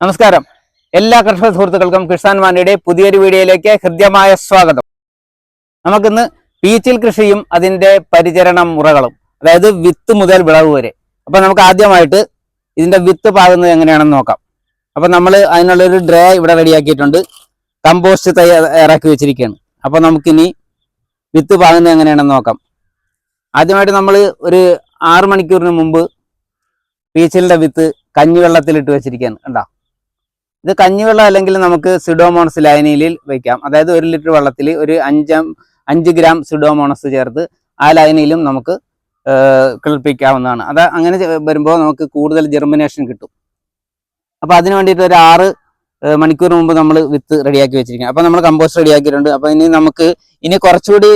നമസ്കാരം. എല്ലാ കർഷക സുഹൃത്തുക്കൾക്കും കിസാൻ മാണിയുടെ പുതിയൊരു വീഡിയോയിലേക്ക് ഹൃദ്യമായ സ്വാഗതം. നമുക്കിന്ന് പീച്ചിൽ കൃഷിയും അതിന്റെ പരിചരണ മുറകളും അതായത് വിത്ത് മുതൽ വിളവ് വരെ. അപ്പൊ നമുക്ക് ആദ്യമായിട്ട് ഇതിന്റെ വിത്ത് പാകുന്നത് എങ്ങനെയാണെന്ന് നോക്കാം. അപ്പൊ നമ്മൾ അതിനുള്ളൊരു ഡ്രേ ഇവിടെ റെഡിയാക്കിയിട്ടുണ്ട്. കമ്പോസ്റ്റ് തയ്യാറാക്കി വെച്ചിരിക്കുകയാണ്. അപ്പൊ നമുക്കിനി വിത്ത് പാകുന്നത് എങ്ങനെയാണെന്ന് നോക്കാം. ആദ്യമായിട്ട് നമ്മൾ ഒരു ആറ് മണിക്കൂറിന് മുമ്പ് പീച്ചിലിന്റെ വിത്ത് കഞ്ഞിവെള്ളത്തിലിട്ട് വെച്ചിരിക്കുകയാണ്. കണ്ടോ? ഇത് കഞ്ഞിവെള്ളം അല്ലെങ്കിൽ നമുക്ക് സിഡോമോണസ് ലൈനിയിൽ വയ്ക്കാം അതായത് ഒരു ലിറ്റർ വെള്ളത്തിൽ ഒരു അഞ്ചാം അഞ്ച് ഗ്രാം സിഡോമോണസ് ചേർത്ത് ആ ലൈനിലും നമുക്ക് കിളിപ്പിക്കാവുന്നതാണ്. അത് അങ്ങനെ വരുമ്പോൾ നമുക്ക് കൂടുതൽ ജെർമിനേഷൻ കിട്ടും. അപ്പോൾ അതിന് വേണ്ടിയിട്ട് ഒരു ആറ് മണിക്കൂർ മുമ്പ് നമ്മൾ വിത്ത് റെഡിയാക്കി വെച്ചിരിക്കുക അപ്പോൾ നമ്മൾ കമ്പോസ്റ്റ് റെഡിയാക്കിയിട്ടുണ്ട്. അപ്പോൾ ഇനി നമുക്ക് ഇനി കുറച്ചുകൂടി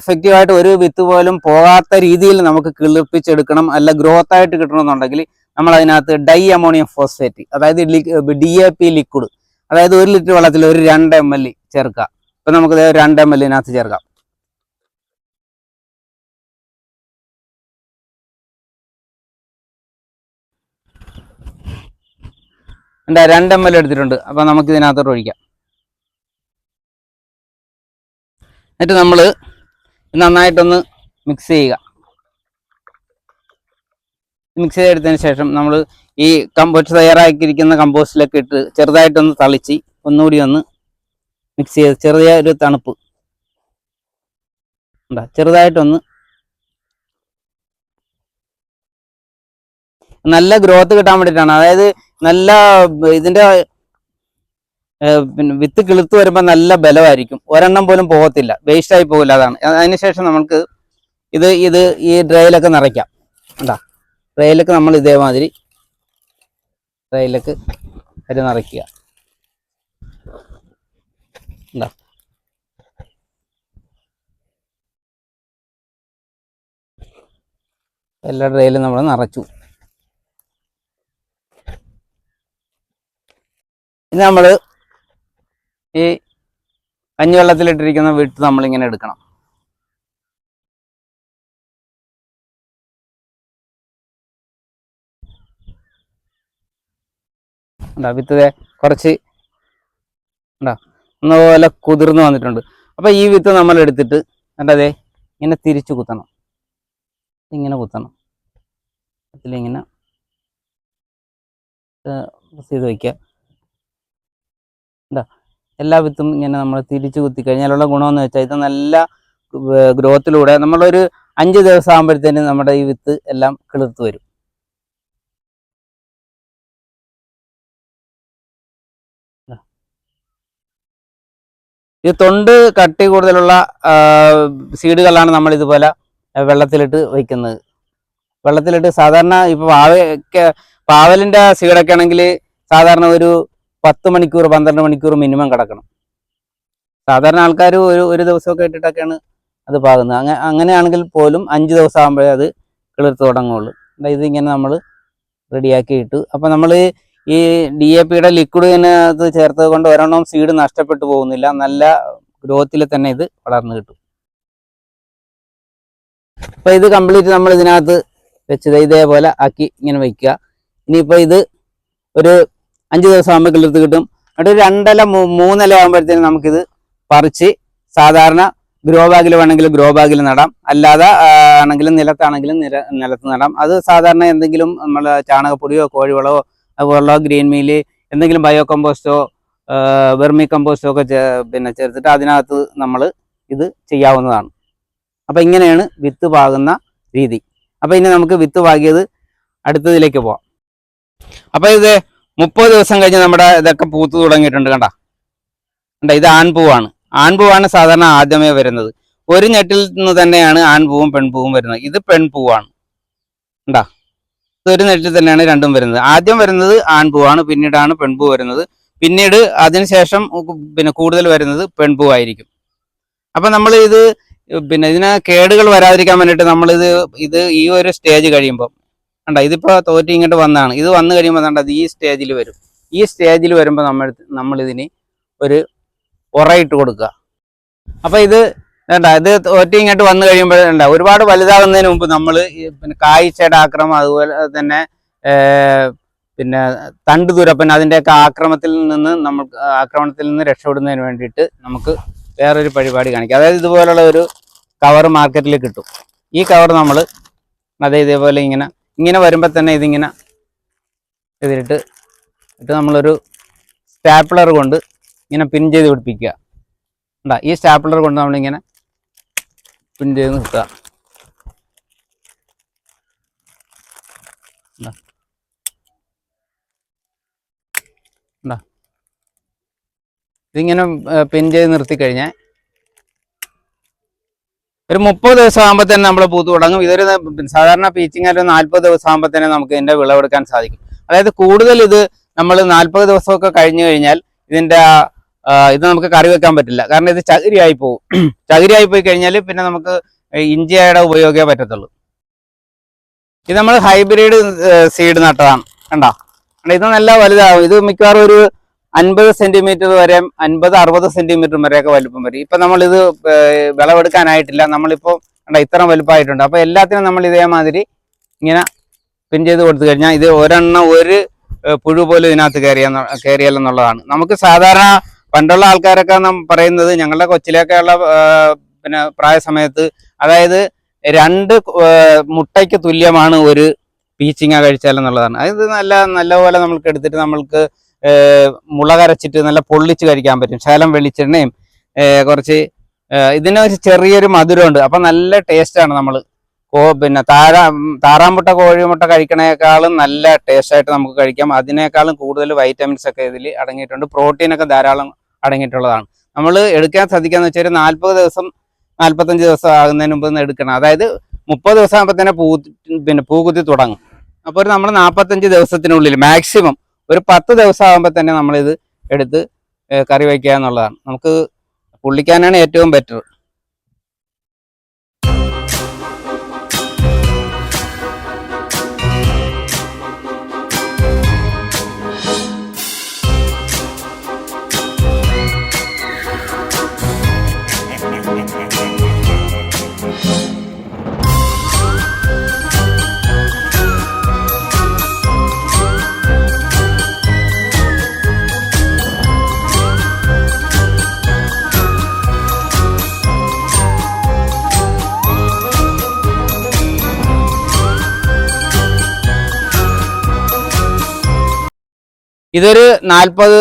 എഫക്റ്റീവായിട്ട് ഒരു വിത്ത് പോലും പോകാത്ത രീതിയിൽ നമുക്ക് കിളിപ്പിച്ചെടുക്കണം അല്ല ഗ്രോത്ത് ആയിട്ട് കിട്ടണമെന്നുണ്ടെങ്കിൽ നമ്മൾ അതിനകത്ത് ഡൈ അമോണിയം ഫോസ്ഫേറ്റ് അതായത് ഡി എ പി ലിക്വിഡ് അതായത് ഒരു ലിറ്റർ വെള്ളത്തിൽ ഒരു രണ്ട് എം എൽ ചേർക്കുക. ഇപ്പൊ നമുക്ക് രണ്ട് എം എൽ ഇതിനകത്ത് ചേർക്കാം. എന്താ രണ്ട് എം എൽ എടുത്തിട്ടുണ്ട്. അപ്പൊ നമുക്ക് ഇതിനകത്തോട്ട് ഒഴിക്കാം. എന്നിട്ട് നമ്മൾ നന്നായിട്ടൊന്ന് മിക്സ് ചെയ്യുക. മിക്സ് ചെയ്തെടുത്തതിന് ശേഷം നമ്മൾ ഈ കമ്പോസ്റ്റ് തയ്യാറാക്കിയിരിക്കുന്ന കമ്പോസ്റ്റിലൊക്കെ ഇട്ട് ചെറുതായിട്ടൊന്ന് തളിച്ച് ഒന്നുകൂടി ഒന്ന് മിക്സ് ചെയ്ത് ചെറിയ ഒരു തണുപ്പ്. ഉണ്ടാ ചെറുതായിട്ടൊന്ന് നല്ല ഗ്രോത്ത് കിട്ടാൻ വേണ്ടിയിട്ടാണ്. അതായത് നല്ല ഇതിന്റെ പിന്നെ വിത്ത് കിളുത്ത് വരുമ്പോൾ നല്ല ബലമായിരിക്കും. ഒരെണ്ണം പോലും പോകത്തില്ല. വേസ്റ്റ് ആയി പോകില്ല അതാണ്. അതിനുശേഷം നമുക്ക് ഇത് ഇത് ഈ ഡ്രൈയിലൊക്കെ നിറയ്ക്കാം. ഉണ്ടാ ട്രെയിലൊക്കെ നമ്മൾ ഇതേമാതിരി ട്രെയിലൊക്കെ അരി നിറയ്ക്കുക. എല്ലാ ട്രെയിലും നമ്മൾ നിറച്ചു. ഇനി നമ്മൾ ഈ കഞ്ഞിവെള്ളത്തിലിട്ടിരിക്കുന്ന വിട്ട് നമ്മളിങ്ങനെ എടുക്കണം. ഉണ്ടാ വിത്ത് കുറച്ച് ഉണ്ടാ ഒന്നുപോലെ കുതിർന്ന് വന്നിട്ടുണ്ട്. അപ്പൊ ഈ വിത്ത് നമ്മൾ എടുത്തിട്ട് കണ്ടതേ ഇങ്ങനെ തിരിച്ചു കുത്തണം. ഇങ്ങനെ കുത്തണം. ഇതിലിങ്ങനെ പ്രസ് ചെയ്ത് വയ്ക്കുക എന്താ എല്ലാ വിത്തും ഇങ്ങനെ നമ്മൾ തിരിച്ചു കുത്തി കഴിഞ്ഞാലുള്ള ഗുണമെന്ന് വെച്ചാൽ ഇത് നല്ല ഗ്രോത്തിലൂടെ നമ്മളൊരു അഞ്ച് ദിവസം ആകുമ്പോഴത്തേന് നമ്മുടെ ഈ വിത്ത് എല്ലാം കിളിർത്ത് വരും. ഈ തൊണ്ട് കട്ടി കൂടുതലുള്ള സീഡുകളാണ് നമ്മൾ ഇതുപോലെ വെള്ളത്തിലിട്ട് വയ്ക്കുന്നത്. വെള്ളത്തിലിട്ട് സാധാരണ ഇപ്പൊ പാവയൊക്കെ പാവലിന്റെ സീഡൊക്കെ ആണെങ്കിൽ സാധാരണ ഒരു പത്ത് മണിക്കൂർ പന്ത്രണ്ട് മണിക്കൂർ മിനിമം കിടക്കണം. സാധാരണ ആൾക്കാർ ഒരു ഒരു ദിവസമൊക്കെ ഇട്ടിട്ടൊക്കെയാണ് അത് പാകുന്നത്. അങ്ങനെ അങ്ങനെയാണെങ്കിൽ പോലും അഞ്ച് ദിവസം ആകുമ്പോഴേ അത് കിളിർത്ത് തുടങ്ങുള്ളൂ ഇതിങ്ങനെ നമ്മൾ റെഡിയാക്കി ഇട്ടു അപ്പം നമ്മൾ ഈ ഡി എ പിയുടെ ലിക്വിഡിനകത്ത് ചേർത്തത് കൊണ്ട് ഒരെണ്ണം സീഡ് നഷ്ടപ്പെട്ടു പോകുന്നില്ല. നല്ല ഗ്രോത്തിൽ തന്നെ ഇത് വളർന്നു കിട്ടും. അപ്പൊ ഇത് കംപ്ലീറ്റ് നമ്മൾ ഇതിനകത്ത് വെച്ചത് ഇതേപോലെ ആക്കി ഇങ്ങനെ വയ്ക്കുക ഇനിയിപ്പോൾ ഇത് ഒരു അഞ്ച് ദിവസം ആകുമ്പോൾ കിളിർത്ത് കിട്ടും. എന്നിട്ട് ഒരു രണ്ടല മൂന്നില ആകുമ്പോഴത്തേനും നമുക്കിത് പറിച്ച് സാധാരണ ഗ്രോ ബാഗിൽ വേണമെങ്കിൽ ഗ്രോ ബാഗിൽ നടാം. അല്ലാതെ ആണെങ്കിലും നിലത്താണെങ്കിലും നില നിലത്ത് നടാം. അത് സാധാരണ എന്തെങ്കിലും നമ്മൾ ചാണകപ്പൊടിയോ കോഴിവളമോ അതുപോലുള്ള ഗ്രീൻ മീൽ എന്തെങ്കിലും ബയോ കമ്പോസ്റ്റോ വെർമി കമ്പോസ്റ്റോ ഒക്കെ പിന്നെ ചേർത്തിട്ട് അതിനകത്ത് നമ്മൾ ഇത് ചെയ്യാവുന്നതാണ്. അപ്പം ഇങ്ങനെയാണ് വിത്ത് പാകുന്ന രീതി. അപ്പം ഇനി നമുക്ക് വിത്ത് പാകിയത് അടുത്തതിലേക്ക് പോവാം. അപ്പം ഇത് മുപ്പത് ദിവസം കഴിഞ്ഞ് നമ്മുടെ ഇതൊക്കെ പൂത്ത് തുടങ്ങിയിട്ടുണ്ട് കണ്ട? കണ്ട ഇത് ആൺപൂവാണ്. ആൺപൂവാണ് സാധാരണ ആദ്യമേ വരുന്നത്. ഒരു ഞെട്ടിൽ നിന്ന് തന്നെയാണ് ആൺപൂവും പെൺപൂവും വരുന്നത്. ഇത് പെൺപൂവാണ്. ഇത് ഒരു നെറ്റിൽ തന്നെയാണ് രണ്ടും വരുന്നത്. ആദ്യം വരുന്നത് ആൺപൂവാണ് പിന്നീടാണ് പെൺപൂ വരുന്നത്. പിന്നീട് അതിനുശേഷം പിന്നെ കൂടുതൽ വരുന്നത് പെൺപൂ ആയിരിക്കും അപ്പൊ നമ്മൾ ഇത് പിന്നെ ഇതിന് കേടുകൾ വരാതിരിക്കാൻ വേണ്ടിയിട്ട് നമ്മളിത് ഇത് ഈ ഒരു സ്റ്റേജ് കഴിയുമ്പോൾ കണ്ട? ഇതിപ്പോ തോറ്റി ഇങ്ങോട്ട് വന്നതാണ് ഇത് വന്നു കഴിയുമ്പോൾ കണ്ടത് ഈ സ്റ്റേജിൽ വരും. ഈ സ്റ്റേജിൽ വരുമ്പോൾ നമ്മൾ ഇതിന് ഒരു ഉറയിട്ട് കൊടുക്കുക. അപ്പൊ ഇത് വേണ്ട ഇത് ഒറ്റ ഇങ്ങോട്ട് വന്നു കഴിയുമ്പോഴേണ്ട ഒരുപാട് വലുതാകുന്നതിന് മുമ്പ് നമ്മൾ പിന്നെ കായ്ച്ചയുടെ ആക്രമം അതുപോലെ തന്നെ പിന്നെ തണ്ട് തുരപ്പൻ അതിന്റെയൊക്കെ ആക്രമത്തിൽ നിന്ന് നമ്മൾ ആക്രമണത്തിൽ നിന്ന് രക്ഷപ്പെടുന്നതിന് വേണ്ടിയിട്ട് നമുക്ക് വേറൊരു പരിപാടി കാണിക്കാം. അതായത് ഇതുപോലുള്ള ഒരു കവർ മാർക്കറ്റിൽ കിട്ടും. ഈ കവർ നമ്മൾ അതേ ഇതേപോലെ ഇങ്ങനെ ഇങ്ങനെ വരുമ്പോൾ തന്നെ ഇതിങ്ങനെ ഇതിലിട്ട് ഇട്ട് നമ്മളൊരു സ്റ്റാപ്ലർ കൊണ്ട് ഇങ്ങനെ പിൻ ചെയ്ത് പിടിപ്പിക്കുക. ഉണ്ടാ ഈ സ്റ്റാപ്ലർ കൊണ്ട് നമ്മളിങ്ങനെ പിൻ ചെയ്ത്. ഇതിങ്ങനെ പിൻ ചെയ്ത് നിർത്തി കഴിഞ്ഞാൽ ഒരു മുപ്പത് ദിവസം ആകുമ്പോൾ തന്നെ നമ്മൾ പൂത്ത് തുടങ്ങും. ഇതൊരു സാധാരണ പീച്ചിങ് ഒരു നാൽപ്പത് ദിവസം ആകുമ്പോൾ തന്നെ നമുക്ക് ഇതിന്റെ വിളവെടുക്കാൻ സാധിക്കും. അതായത് കൂടുതൽ ഇത് നമ്മൾ നാൽപ്പത് ദിവസമൊക്കെ കഴിഞ്ഞു കഴിഞ്ഞാൽ ആ, ഇത് നമുക്ക് കറി വെക്കാൻ പറ്റില്ല. കാരണം ഇത് ചകിരിയായി പോകും ചകിരിയായി പോയി കഴിഞ്ഞാൽ പിന്നെ നമുക്ക് ഇഞ്ചിയുടെ ഉപയോഗിക്കാൻ പറ്റത്തുള്ളൂ. ഇത് നമ്മൾ ഹൈബ്രിഡ് സീഡ് നട്ടതാണ്. കണ്ടോ? ഇത് നല്ല വലുതാവും. ഇത് മിക്കവാറും ഒരു അൻപത് സെന്റിമീറ്റർ വരെ അൻപത് അറുപത് സെന്റിമീറ്റർ വരെയൊക്കെ വലുപ്പം വരും. ഇപ്പൊ നമ്മളിത് വിളവെടുക്കാനായിട്ടില്ല. നമ്മളിപ്പോ കണ്ട ഇത്ര വലുപ്പമായിട്ടുണ്ട്. അപ്പോൾ എല്ലാത്തിനും നമ്മൾ ഇതേമാതിരി ഇങ്ങനെ പിൻ ചെയ്ത് കൊടുത്തു കഴിഞ്ഞാൽ ഇത് ഒരെണ്ണം ഒരു പുഴു പോലും ഇതിനകത്ത് കയറിയ കയറിയല്ലെന്നുള്ളതാണ്. നമുക്ക് സാധാരണ പണ്ടുള്ള ആൾക്കാരൊക്കെ നാം പറയുന്നത് ഞങ്ങളുടെ കൊച്ചിലേക്കുള്ള പിന്നെ പ്രായ സമയത്ത് അതായത് രണ്ട് മുട്ടയ്ക്ക് തുല്യമാണ് ഒരു പീച്ചിങ്ങ കഴിച്ചാൽ എന്നുള്ളതാണ്. അത് നല്ല നല്ലപോലെ നമ്മൾക്ക് എടുത്തിട്ട് നമ്മൾക്ക് മുള മുളകരച്ചിട്ട് നല്ല പൊള്ളിച്ച് കഴിക്കാൻ പറ്റും. ശകലം വെളിച്ചെണ്ണയും കുറച്ച് ഇതിനൊരു ചെറിയൊരു മധുരമുണ്ട്. അപ്പൊ നല്ല ടേസ്റ്റാണ് നമ്മൾ കോ പിന്നെ താരാ താറാമുട്ട കോഴിമുട്ട കഴിക്കണേക്കാളും നല്ല ടേസ്റ്റ് ആയിട്ട് നമുക്ക് കഴിക്കാം. അതിനേക്കാളും കൂടുതൽ വൈറ്റമിൻസ് ഒക്കെ ഇതിൽ അടങ്ങിയിട്ടുണ്ട്. പ്രോട്ടീനൊക്കെ ധാരാളം അടങ്ങിയിട്ടുള്ളതാണ്. നമ്മൾ എടുക്കാൻ ശ്രദ്ധിക്കാന്ന് വെച്ചാൽ നാൽപ്പത് ദിവസം നാൽപ്പത്തഞ്ച് ദിവസം ആകുന്നതിന് മുമ്പ് എടുക്കണം. അതായത് മുപ്പത് ദിവസം ആകുമ്പോൾ തന്നെ പൂ പിന്നെ പൂകുത്തി തുടങ്ങും. അപ്പോൾ ഒരു നമ്മൾ നാൽപ്പത്തഞ്ച് ദിവസത്തിനുള്ളിൽ മാക്സിമം ഒരു പത്ത് ദിവസം ആകുമ്പോൾ തന്നെ നമ്മളിത് എടുത്ത് കറി വയ്ക്കുക എന്നുള്ളതാണ്. നമുക്ക് പുള്ളിക്കാനാണ് ഏറ്റവും ബെറ്റർ ഇതൊരു നാൽപ്പത്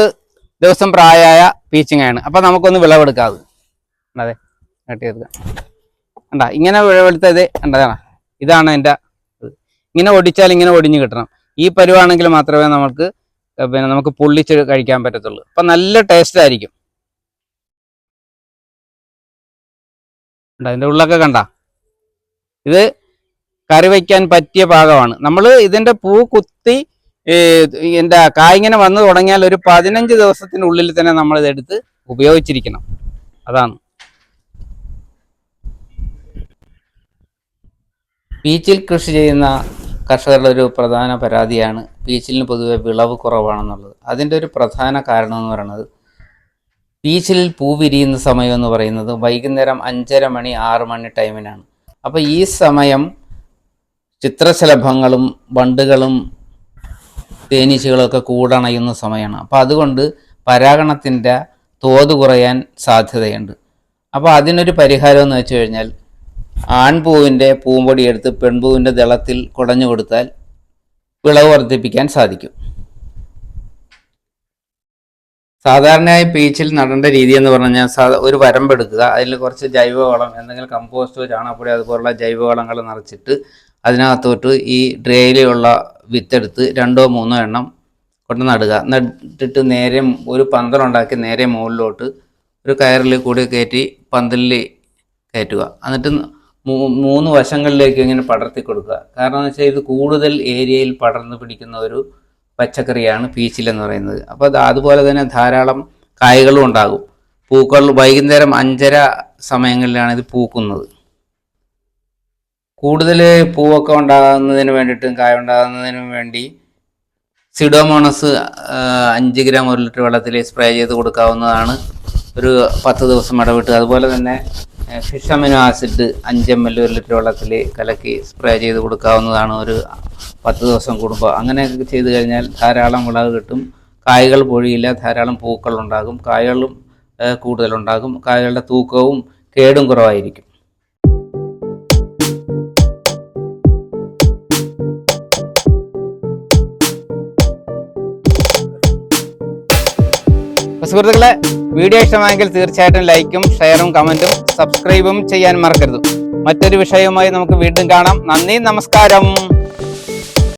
ദിവസം പ്രായമായ പീച്ചിങ്ങാണ് അപ്പൊ നമുക്കൊന്ന് വിളവെടുക്കാതെ. അതെ കട്ടിയെടുക്കാം കണ്ട ഇങ്ങനെ വിളവെടുത്തത് കണ്ടതാണ് ഇതാണ് എന്റെ ഇങ്ങനെ ഒടിച്ചാൽ ഇങ്ങനെ ഒടിഞ്ഞു കിട്ടണം. ഈ പരുവാണെങ്കിൽ മാത്രമേ നമുക്ക് പിന്നെ നമുക്ക് പൊള്ളിച്ച് കഴിക്കാൻ പറ്റത്തുള്ളൂ. അപ്പൊ നല്ല ടേസ്റ്റ് ആയിരിക്കും. ഇതിന്റെ ഉള്ളൊക്കെ കണ്ട. ഇത് കറി വയ്ക്കാൻ പറ്റിയ ഭാഗമാണ് നമ്മൾ ഇതിന്റെ പൂ കുത്തി എന്താ കായിങ്ങനെ വന്നു തുടങ്ങിയാൽ ഒരു പതിനഞ്ച് ദിവസത്തിനുള്ളിൽ തന്നെ നമ്മൾ ഇതെടുത്ത് ഉപയോഗിച്ചിരിക്കണം. അതാണ്. പീച്ചിൽ കൃഷി ചെയ്യുന്ന കർഷകരുടെ ഒരു പ്രധാന പരാതിയാണ് പീച്ചിലിന് പൊതുവെ വിളവ് കുറവാണെന്നുള്ളത്. അതിന്റെ ഒരു പ്രധാന കാരണം എന്ന് പറയുന്നത് പീച്ചിൽ പൂ വിരിയുന്ന സമയം എന്ന് പറയുന്നത് വൈകുന്നേരം അഞ്ചര മണി ആറ് മണി ടൈമിനാണ്. അപ്പോൾ ഈ സമയം ചിത്രശലഭങ്ങളും വണ്ടുകളും തേനീച്ചകളൊക്കെ കൂടണയുന്ന സമയമാണ്. അപ്പോൾ അതുകൊണ്ട് പരാഗണത്തിന്റെ തോത് കുറയാൻ സാധ്യതയുണ്ട്. അപ്പോൾ അതിനൊരു പരിഹാരം എന്ന് വെച്ച് കഴിഞ്ഞാൽ ആൺപൂവിന്റെ പൂമ്പൊടി എടുത്ത് പെൺപൂവിന്റെ ദളത്തിൽ കുടഞ്ഞു കൊടുത്താൽ വിളവ് വർദ്ധിപ്പിക്കാൻ സാധിക്കും. സാധാരണയായി പീച്ചിൽ നടേണ്ട രീതി എന്ന് പറഞ്ഞാൽ കഴിഞ്ഞാൽ ഒരു വരമ്പെടുക്കുക അതിൽ കുറച്ച് ജൈവവളം എന്തെങ്കിലും കമ്പോസ്റ്റോ ചാണകപ്പൊടി അതുപോലുള്ള ജൈവവളങ്ങൾ നിറച്ചിട്ട് അതിനകത്തോട്ട് ഈ ഡ്രേയിലുള്ള വിത്തെടുത്ത് രണ്ടോ മൂന്നോ എണ്ണം കൊണ്ട് നടുക. നട്ടിട്ട് നേരെ ഒരു പന്തലുണ്ടാക്കി നേരെ മുകളിലോട്ട് ഒരു കയറിൽ കൂടി കയറ്റി പന്തലിൽ കയറ്റുക. എന്നിട്ട് മൂന്ന് വശങ്ങളിലേക്ക് ഇങ്ങനെ പടർത്തി കൊടുക്കുക. കാരണം എന്ന് വെച്ചാൽ ഇത് കൂടുതൽ ഏരിയയിൽ പടർന്നു പിടിക്കുന്ന ഒരു പച്ചക്കറിയാണ് പീച്ചിൽ എന്ന് പറയുന്നത്. അപ്പോൾ അത് അതുപോലെ തന്നെ ധാരാളം കായകളും ഉണ്ടാകും. പൂക്കൾ വൈകുന്നേരം അഞ്ചര സമയങ്ങളിലാണ് ഇത് പൂക്കുന്നത്. കൂടുതൽ പൂവൊക്കെ ഉണ്ടാകുന്നതിന് വേണ്ടിയിട്ടും കായ ഉണ്ടാകുന്നതിനും വേണ്ടി സിഡോമോണസ് അഞ്ച് ഗ്രാം ഒരു ലിറ്റർ വെള്ളത്തിൽ സ്പ്രേ ചെയ്ത് കൊടുക്കാവുന്നതാണ്. ഒരു പത്ത് ദിവസം ഇടവിട്ട്. അതുപോലെ തന്നെ ഫിഷ് അമിനോ ആസിഡ് അഞ്ച് എം എൽ ഒരു ലിറ്റർ വെള്ളത്തിൽ കലക്കി സ്പ്രേ ചെയ്ത് കൊടുക്കാവുന്നതാണ് ഒരു പത്ത് ദിവസം കൂടുമ്പോൾ. അങ്ങനെയൊക്കെ ചെയ്തു കഴിഞ്ഞാൽ ധാരാളം വിളവ് കിട്ടും. കായകൾ പൊഴിയില്ല ധാരാളം പൂക്കൾ ഉണ്ടാകും കായകളും കൂടുതലുണ്ടാകും. കായകളുടെ തൂക്കവും കേടും കുറവായിരിക്കും. സുഹൃത്തുക്കളെ വീഡിയോ ഇഷ്ടമായെങ്കിൽ തീർച്ചയായിട്ടും ലൈക്കും ഷെയറും കമന്റും സബ്സ്ക്രൈബും ചെയ്യാൻ മറക്കരുത്. മറ്റൊരു വിഷയവുമായി നമുക്ക് വീണ്ടും കാണാം. നന്ദി നമസ്കാരം.